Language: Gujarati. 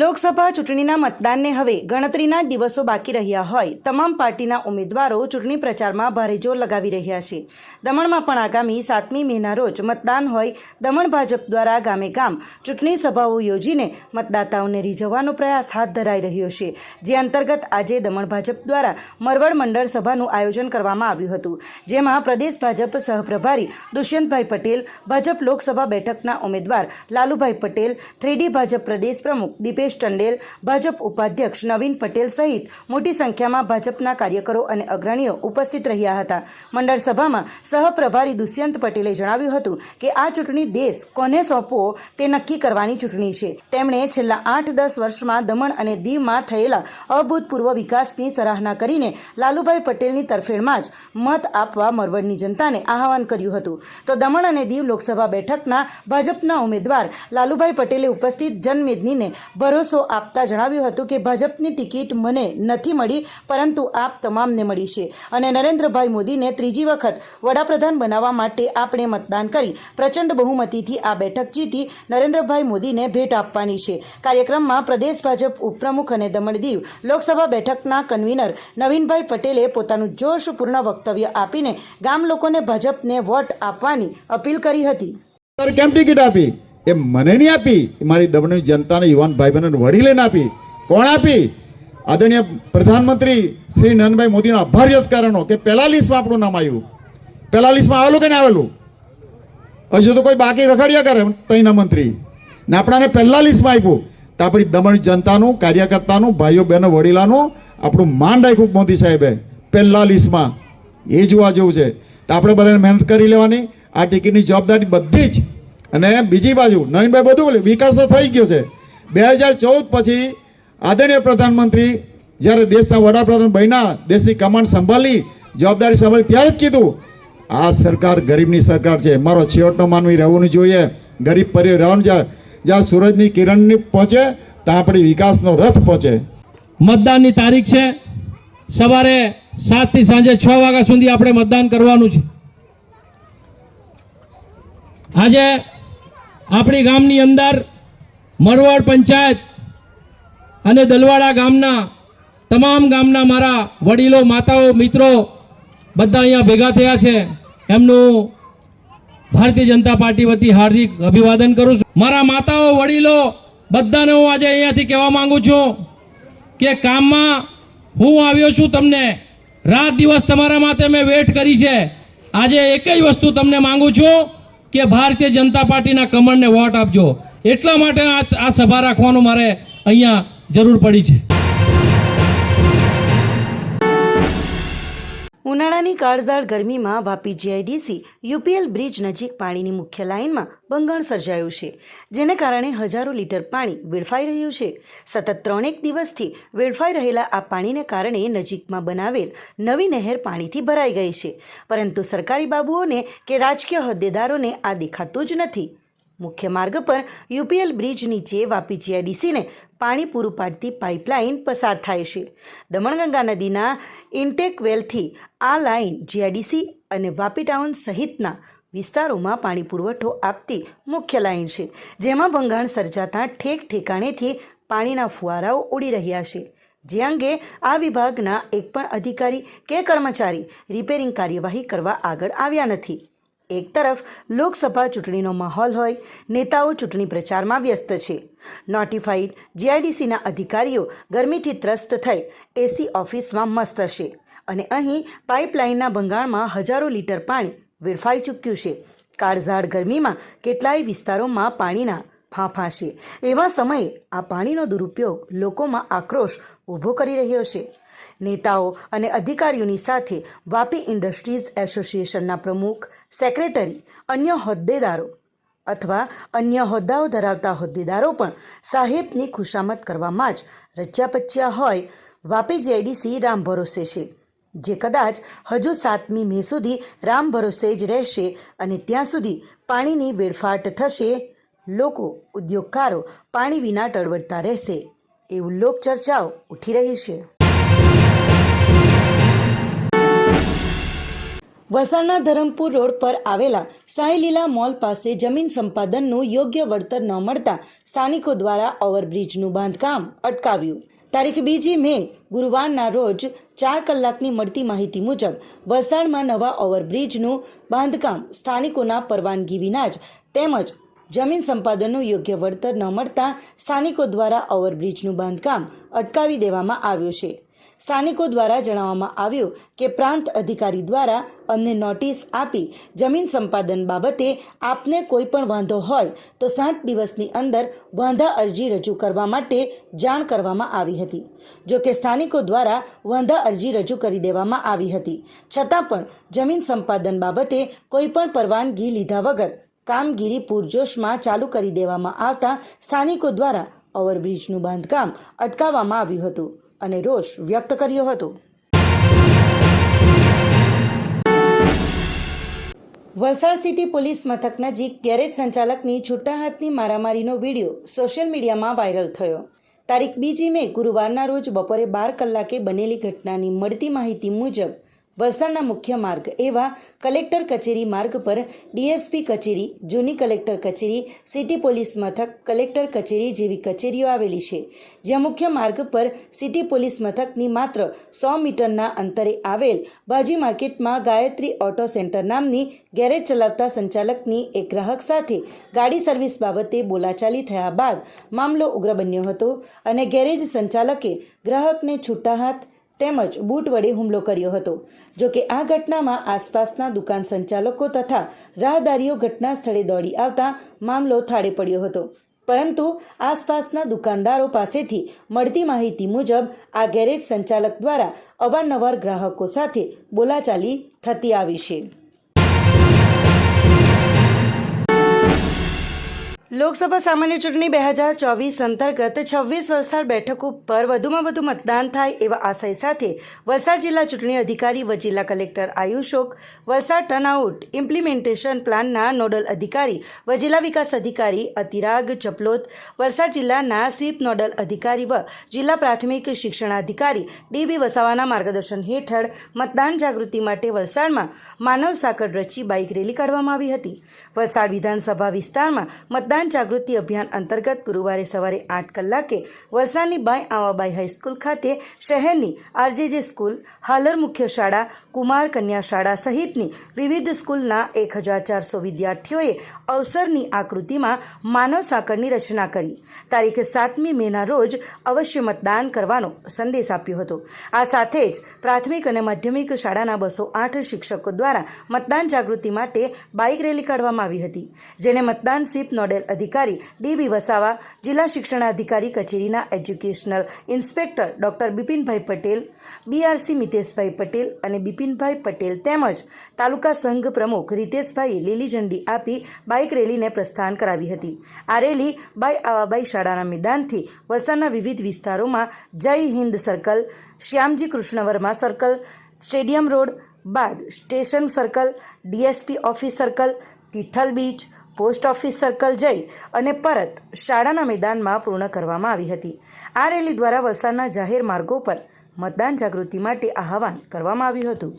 લોકસભા ચૂંટણીના મતદાનને હવે ગણતરીના દિવસો બાકી રહ્યા હોય. તમામ પાર્ટીના ઉમેદવારો ચૂંટણી પ્રચારમાં ભારે જોર લગાવી રહ્યા છે. દમણમાં પણ આગામી સાતમી મેના રોજ મતદાન હોય. દમણ ભાજપ દ્વારા ગામે ગામ ચૂંટણી સભાઓ યોજીને મતદાતાઓને રીઝવવાનો પ્રયાસ હાથ ધરાઈ રહ્યો છે. જે અંતર્ગત આજે દમણ ભાજપ દ્વારા મરવડ મંડળ સભાનું આયોજન કરવામાં આવ્યું હતું. જેમાં પ્રદેશ ભાજપ સહપ્રભારી દુષ્યંતભાઈ પટેલ, ભાજપ લોકસભા બેઠકના ઉમેદવાર લાલુભાઈ પટેલ, થ્રીડી ભાજપ પ્રદેશ પ્રમુખ દીપેશ ટંડેલ, ભાજપ ઉપાધ્યક્ષ નવીન પટેલ સહિત મોટી સંખ્યામાં ભાજપના કાર્યકરો અને અગ્રણીઓ ઉપસ્થિત રહ્યા હતા. મંડળ સભામાં સહપ્રભારી દુષ્યંત પટેલે જણાવ્યું હતું કે આ ચૂંટણી દેશ કોને સોંપવો તે નક્કી કરવાની ચૂંટણી છે. તેમણે છેલ્લા આઠ દસ વર્ષમાં દમણ અને દીવમાં થયેલા અભૂતપૂર્વ વિકાસની સરાહના કરીને લાલુભાઈ પટેલની તરફેણમાં જ મત આપવા મરવડની જનતાને આહવાન કર્યું હતું. તો દમણ અને દીવ લોકસભા બેઠકના ભાજપના ઉમેદવાર લાલુભાઈ પટેલે ઉપસ્થિત જનમેદનીને ભરોસો આપતા જણાવ્યું હતું કે ભાજપની ટિકિટ મને નથી મળી, પરંતુ આપ તમામને મળી છે. અને નરેન્દ્રભાઈ મોદીને ત્રીજી વખત વડાપ્રધાન બનાવવા માટે આપણે મતદાન કરી પ્રચંડ બહુમતીથી આ બેઠક જીતી નરેન્દ્રભાઈ મોદીને ભેટ આપવાની છે. કાર્યક્રમમાં પ્રદેશ ભાજપ ઉપપ્રમુખ અને દમણ દીવ લોકસભા બેઠકના કન્વીનર નવીનભાઈ પટેલે પોતાનું જોશપૂર્ણ વક્તવ્ય આપીને ગામ લોકોને ભાજપને વોટ આપવાની અપીલ કરી હતી. કેમ ટિકિટ આપી? એ મને નહીં આપી. મારી દમણની જનતાને, યુવાન ભાઈ બહેનોને વડીલેને આપી. કોણ આપી? આદરણીય પ્રધાનમંત્રી શ્રી નરેન્દ્રભાઈ મોદીનો આભાર વ્યક્ત કરવાનો કે પહેલા લિસ્ટમાં આપણું નામ આવ્યું. પહેલા લિસ્ટમાં આવેલું કે ના આવેલું? હજુ તો કોઈ બાકી રખડ્યા કરે તઈના મંત્રી. ને આપણાને પહેલા લિસ્ટમાં આપ્યું. તો આપણી દમણ જનતાનું, કાર્યકર્તાનું, ભાઈઓ, બહેનો, વડીલાનું આપણું માન રાખ્યું મોદી સાહેબે. પહેલા લિસ્ટમાં. એ જોવા જેવું છે. તો આપણે બધાને મહેનત કરી લેવાની. આ ટિકિટની જવાબદારી બધી જ અને બીજી બાજુ નવીનભાઈ બધું વિકાસ તો થઈ ગયો છે. બે હજાર ચૌદ પછી આદરણીય પ્રધાનમંત્રી જ્યારે દેશના વડાપ્રધાન બન્યા, દેશની કમાન્ડ સંભાળી, જવાબદારી સંભાળી, ત્યારે જ કીધું, આ સરકાર ગરીબની સરકાર છે, મારો છેવટનો માનવી રહેવું જોઈએ, ગરીબ પરિવાર રહેવાનું જ્યાં જ્યાં સૂરજની કિરણની પહોંચે, ત્યાં આપણી વિકાસનો રથ પહોંચે. મતદાનની તારીખ છે. સવારે સાતથી સાંજે છ વાગ્યા સુધી આપણે મતદાન કરવાનું છે. આજે આપણી ગામની અંદર મરવાડ પંચાયત અને દલવાડા ગામના, તમામ ગામના મારા વડીલો, માતાઓ, મિત્રો બધા અહીંયા ભેગા થયા છે. એમનું ભારતીય જનતા પાર્ટી વતી હાર્દિક અભિવાદન કરું છું. મારા માતાઓ, વડીલો બધાને હું આજે અહીંયાથી કહેવા માગું છું કે કામમાં હું આવ્યો છું તમને રાત દિવસ તમારા માટે મેં વેટ કરી છે. આજે એક જ વસ્તુ તમને માંગુ છું. કે ભારતીય જનતા પાર્ટીના કમળને વોટ આપજો. એટલા માટે આ સભા રાખવાનું મારે અહીંયા જરૂર પડી છે. ઉનાળાની કાળઝાળ ગરમીમાં વાપી જીઆઈડીસી યુપીએલ બ્રિજ નજીક પાણીની મુખ્ય લાઇનમાં બંગાણ સર્જાયું છે, જેને કારણે હજારો લીટર પાણી વેડફાઈ રહ્યું છે. સતત ત્રણેક દિવસથી વેડફાઈ રહેલા આ પાણીને કારણે નજીકમાં બનાવેલ નવી નહેર પાણીથી ભરાઈ ગઈ છે. પરંતુ સરકારી બાબુઓને કે રાજકીય હોદ્દેદારોને આ દેખાતું જ નથી. મુખ્ય માર્ગ પર યુપીએલ બ્રિજ નીચે વાપી જીઆઈડીસીને પાણી પૂરું પાડતી પાઇપલાઇન પસાર થાય છે. દમણગંગા નદીના ઇન્ટેક વેલથી આ લાઇન જીઆઈડીસી અને વાપી ટાઉન સહિતના વિસ્તારોમાં પાણી પુરવઠો આપતી મુખ્ય લાઇન છે, જેમાં ભંગાણ સર્જાતા ઠેક ઠેકાણેથી પાણીના ફુવારાઓ ઉડી રહ્યા છે. જે અંગે આ વિભાગના એક પણ અધિકારી કે કર્મચારી રિપેરિંગ કાર્યવાહી કરવા આગળ આવ્યા નથી. એક તરફ લોકસભા ચૂંટણીનો માહોલ હોય, નેતાઓ ચૂંટણી પ્રચારમાં વ્યસ્ત છે. નોટિફાઈડ જીઆઈડીસીના અધિકારીઓ ગરમીથી ત્રસ્ત થઈ એસી ઓફિસમાં મસ્ત છે અને અહીં પાઇપલાઇનના ભંગાણમાં હજારો લીટર પાણી વેડફાઈ ચૂક્યું છે. કાળઝાળ ગરમીમાં કેટલાય વિસ્તારોમાં પાણીના ફાંફા છે. એવા સમયે આ પાણીનો દુરુપયોગ લોકોમાં આક્રોશ ઊભો કરી રહ્યો છે. નેતાઓ અને અધિકારીઓની સાથે વાપી ઇન્ડસ્ટ્રીઝ એસોસિએશનના પ્રમુખ, સેક્રેટરી, અન્ય હોદ્દેદારો અથવા અન્ય હોદ્દાઓ ધરાવતા હોદ્દેદારો પણ સાહેબની ખુશામત કરવામાં જ રચ્યા પચ્યા હોય, વાપી જેડીસી રામ ભરોસે છે, જે કદાચ હજુ સાતમી મે સુધી રામ ભરોસે જ રહેશે અને ત્યાં સુધી પાણીની વેડફાટ થશે. લોકો, ઉદ્યોગકારો પાણી વિના ટળવડતા રહેશે. એવું લોકચર્ચાઓ ઉઠી રહી છે. વલસાડના ધરમપુર રોડ પર આવેલા સાંઈલીલા મોલ પાસે જમીન સંપાદનનું યોગ્ય વળતર ન મળતા સ્થાનિકો દ્વારા ઓવરબ્રિજનું બાંધકામ અટકાવ્યું. તારીખ બીજી મે, ગુરુવારના રોજ ચાર કલાકની મળતી માહિતી મુજબ, વલસાડમાં નવા ઓવરબ્રિજનું બાંધકામ સ્થાનિકોના પરવાનગી વિના જ તેમજ જમીન સંપાદનનું યોગ્ય વળતર ન મળતા સ્થાનિકો દ્વારા ઓવરબ્રિજનું બાંધકામ અટકાવી દેવામાં આવ્યું છે. સ્થાનિકો દ્વારા જણાવવામાં આવ્યું કે પ્રાંત અધિકારી દ્વારા અમને નોટિસ આપી જમીન સંપાદન બાબતે આપને કોઈ પણ વાંધો હોય તો સાત દિવસની અંદર વાંધા અરજી રજૂ કરવા માટે જાણ કરવામાં આવી હતી. જો કે સ્થાનિકો દ્વારા વાંધા અરજી રજૂ કરી દેવામાં આવી હતી. છતાં પણ જમીન સંપાદન બાબતે કોઈ પણ પરવાનગી લીધા વગર કામગીરી પૂરજોશમાં ચાલુ કરી દેવામાં આવતા સ્થાનિકો દ્વારા ઓવરબ્રિજનું બાંધકામ અટકાવવામાં આવ્યું હતું અને રોષ વ્યક્ત કર્યો હતો. વલસાડ સિટી પોલીસ મથક નજીક ગેરેજ સંચાલકની છૂટા હાથની મારામારીનો વીડિયો સોશિયલ મીડિયામાં વાયરલ થયો. તારીખ બીજી મે ગુરુવારના રોજ બપોરે બાર કલાકે બનેલી ઘટનાની મળતી માહિતી મુજબ વલસાડના મુખ્ય માર્ગ એવા કલેક્ટર કચેરી માર્ગ પર ડીએસપી કચેરી, જૂની કલેક્ટર કચેરી, સિટી પોલીસ મથક, કલેક્ટર કચેરી જેવી કચેરીઓ આવેલી છે. જ્યાં મુખ્ય માર્ગ પર સિટી પોલીસ મથકની માત્ર સો મીટરના અંતરે આવેલ ભાજી માર્કેટમાં ગાયત્રી ઓટો સેન્ટર નામની ગેરેજ ચલાવતા સંચાલકની એક ગ્રાહક સાથે ગાડી સર્વિસ બાબતે બોલાચાલી થયા બાદ મામલો ઉગ્ર બન્યો હતો અને ગેરેજ સંચાલકે ગ્રાહકને છૂટા હાથ તેમજ બૂટ વડે હુમલો કર્યો હતો. જો કે આ ઘટનામાં આસપાસના દુકાન સંચાલકો તથા રાહદારીઓ ઘટના સ્થળે દોડી આવતા મામલો થાળે પડ્યો હતો. પરંતુ આસપાસના દુકાનદારો પાસેથી મળતી માહિતી મુજબ આ ગેરેજ સંચાલક દ્વારા અવારનવાર ગ્રાહકો સાથે બોલાચાલી થતી આવી છે. લોકસભા સામાન્ય ચૂંટણી બે હજાર ચોવીસ અંતર્ગત છવ્વીસ વલસાડ બેઠક ઉપર વધુમાં વધુ મતદાન થાય એવા આશય સાથે વલસાડ જિલ્લા ચૂંટણી અધિકારી વ જિલ્લા collector Ayush Oak Valsad turnout implementation પ્લાનના nodal અધિકારી વ જિલ્લા વિકાસ અધિકારી અતિરાગ ચપલોત, વલસાડ જિલ્લાના સ્વીપ નોડલ અધિકારી વ જિલ્લા પ્રાથમિક શિક્ષણાધિકારી ડીબી વસાવાના માર્ગદર્શન હેઠળ મતદાન જાગૃતિ માટે વલસાડમાં માનવ સાંકળ રચી બાઇક રેલી કાઢવામાં આવી હતી. વલસાડ વિધાનસભા વિસ્તારમાં મતદાન જાગૃતિ અભિયાન અંતર્ગત ગુરુવારે સવારે આઠ કલાકે વલસાડની બાય આવાબાઈ હાઈસ્કૂલ ખાતે શહેરની આરજેજે સ્કૂલ, હાલર મુખ્ય શાળા, કુમાર કન્યા શાળા સહિતની વિવિધ સ્કૂલના એક હજાર ચારસો વિદ્યાર્થીઓએ અવસરની આકૃતિમાં માનવ સાંકળની રચના કરી. તારીખ સાતમી મેના રોજ અવશ્ય મતદાન કરવાનો સંદેશ આપ્યો હતો. આ સાથે જ પ્રાથમિક અને માધ્યમિક શાળાના બસો આઠ શિક્ષકો દ્વારા મતદાન જાગૃતિ માટે બાઇક રેલી કાઢવામાં આવી હતી, જેને મતદાન સ્વીપ નોડેલ અધિકારી ડીબી વસાવા, જિલ્લા શિક્ષણાધિકારી કચેરીના educational inspector doctor Bipinbhai Patel, BRC Miteshbhai Patel અને બિપિનભાઈ પટેલ તેમજ તાલુકા સંઘ પ્રમુખ રીતેશભાઈએ લીલી ઝંડી આપી બાઇક રેલીને પ્રસ્થાન કરાવી હતી. આ રેલી બાય આવાબાઈ શાળાના મેદાનથી વલસાડના વિવિધ વિસ્તારોમાં જય Hind circle, Shyamji Krishnavarma circle, stadium road બાદ station circle, DSP office circle, Tithal beach post office circle જઈ અને પરત શાળાના મેદાનમાં પૂર્ણ કરવામાં આવી હતી. આ રેલી દ્વારા વલસાડના જાહેર માર્ગો પર મતદાન જાગૃતિ માટે આહવાન કરવામાં આવ્યું હતું.